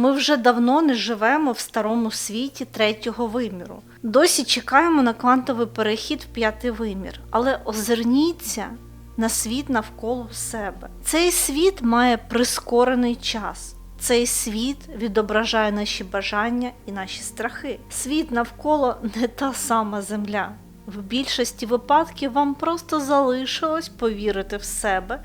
Ми вже давно не живемо в старому світі третього виміру. Досі чекаємо на квантовий перехід в п'ятий вимір, але озирніться на світ навколо себе. Цей світ має прискорений час. Цей світ відображає наші бажання і наші страхи. Світ навколо не та сама земля. В більшості випадків вам просто залишилось повірити в себе,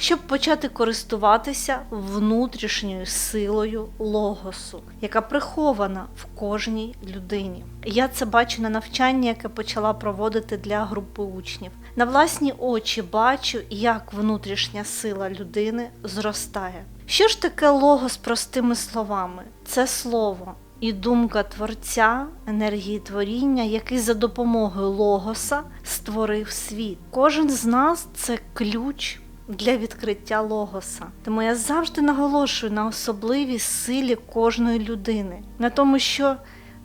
щоб почати користуватися внутрішньою силою логосу, яка прихована в кожній людині. Я це бачу на навчанні, яке почала проводити для групи учнів. На власні очі бачу, як внутрішня сила людини зростає. Що ж таке логос простими словами? Це слово і думка творця енергії творіння, який за допомогою логоса створив світ. Кожен з нас це ключ для відкриття логоса. Тому я завжди наголошую на особливій силі кожної людини, на тому, що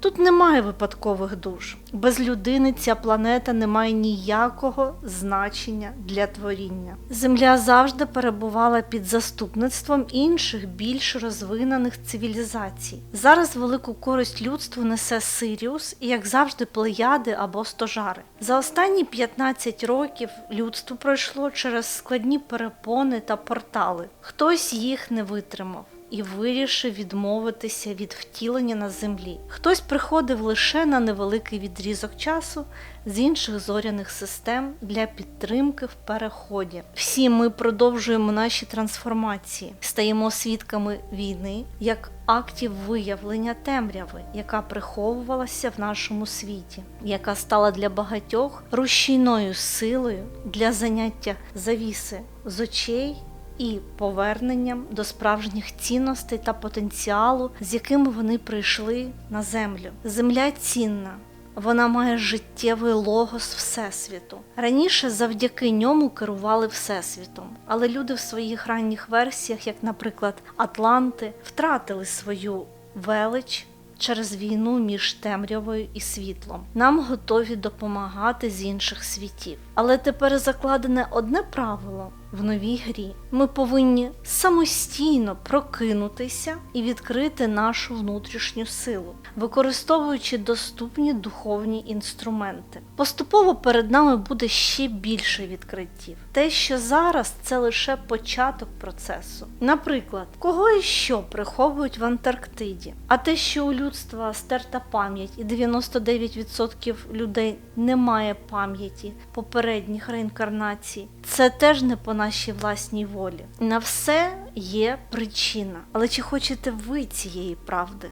тут немає випадкових душ. Без людини ця планета не має ніякого значення для творіння. Земля завжди перебувала під заступництвом інших більш розвинених цивілізацій. Зараз велику користь людству несе Сиріус і, як завжди, плеяди або стожари. За останні 15 років людство пройшло через складні перепони та портали. Хтось їх не витримав і вирішив відмовитися від втілення на землі. Хтось приходив лише на невеликий відрізок часу з інших зоряних систем для підтримки в переході. Всі ми продовжуємо наші трансформації, стаємо свідками війни як актів виявлення темряви, яка приховувалася в нашому світі, яка стала для багатьох рушійною силою для заняття завіси з очей і поверненням до справжніх цінностей та потенціалу, з якими вони прийшли на землю. Земля цінна. Вона має життєвий логос Всесвіту. Раніше завдяки ньому керували Всесвітом, але люди в своїх ранніх версіях, як, наприклад, Атланти, втратили свою велич через війну між темрявою і світлом. Нам готові допомагати з інших світів. Але тепер закладене одне правило в новій грі. Ми повинні самостійно прокинутися і відкрити нашу внутрішню силу, використовуючи доступні духовні інструменти. Поступово перед нами буде ще більше відкриттів. Те, що зараз це лише початок процесу. Наприклад, кого і що приховують в Антарктиді, а те, що у людства стерта пам'ять, і 99% людей не має пам'яті попередніх реінкарнацій, це теж не по нашій власній волі. На все є причина. Але чи хочете ви цієї правди?